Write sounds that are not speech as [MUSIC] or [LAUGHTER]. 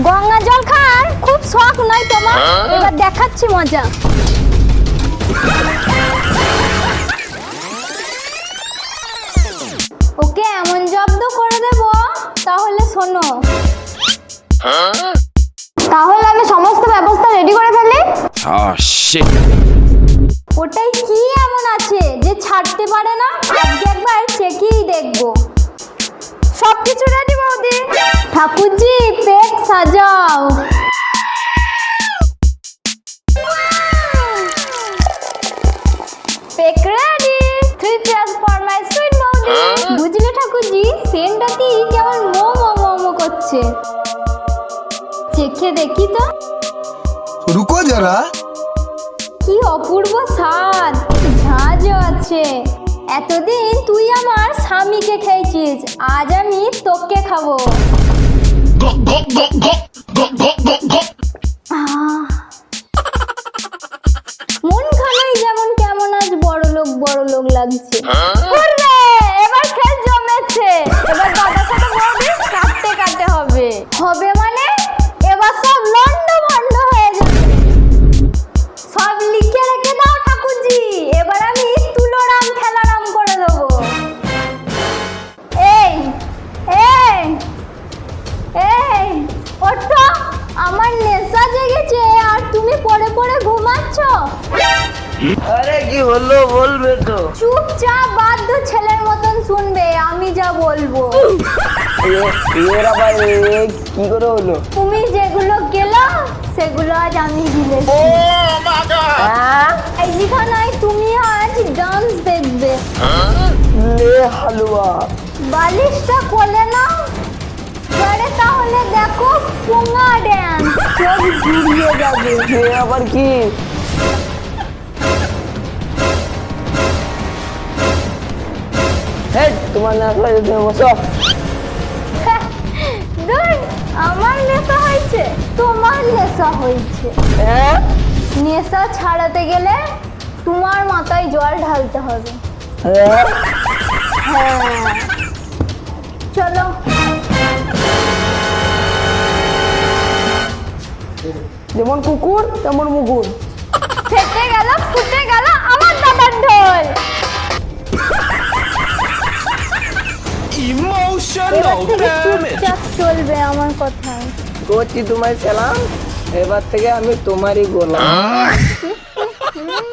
গঙ্গা জল খাওয়ার খুব শখ নয় তোমার? এবার দেখাচ্ছি মজা। ওকে এমন জব্দ করে দেব তাহলে শোনো। তাহলে আমি সমস্ত ব্যবস্থা রেডি করে ফেলি? ওটাই কি এমন আছে যে ছাড়তে পারে না? আজকে একবার চেকেই দেখব। সব কিছু রেডি বৌদি? ঠাকুরজি পেট সাজাও। পেক রেডি থ্রি চেয়ার ফর বুঝলে ঠাকুরজি সেন্টাটি কেমন মো মো মো মো করছে। চেখে দেখি তো। রুকো যারা। কি অপূর্ব স্বাদ ঝাঁজ আছে। এতদিন তুই আমার স্বামীকে খেয়েছিস আজ আমি তোকে খাব। মন খানাই যেমন কেমন আজ বড় লোক বড় লোক লাগছে এবার খেল জমেছে। এবার দাদার সাথে কাটতে কাটতে হবে। হবে ঘুমাচ্ছ? আরে কি হলো বলবে তো? চুপচাপ বাধ্য ছেলের মতন শুনবে আমি যা বলব। এ- এর আবার কি করে হলো? তুমি যেগুলো গেল সেগুলো আজ আমি গিলেছি হ্যাঁ? এই যেখানে তুমি আজ ডান্স দেখবে। লে হালুয়া। বালিশটা কোলে নাও। তাহলে দেখো পোঙা যাবে আবার কি তোমার না আসলে তুমি বসো আমার নেশা হয়েছে তোমার নেশা হয়েছে হ্যাঁ নেশা ছাড়াতে গেলে তোমার মাথায় জল ঢালতে হবে হ্যাঁ। চলো। যেমন কুকুর তেমন মুকুর ফেটে গেল ফুটে গেল আমার দাদার ঢোল। চলবে আমার কথায় করছি তোমার সালাম এবার থেকে আমি তোমারই গোলাম। [LAUGHS]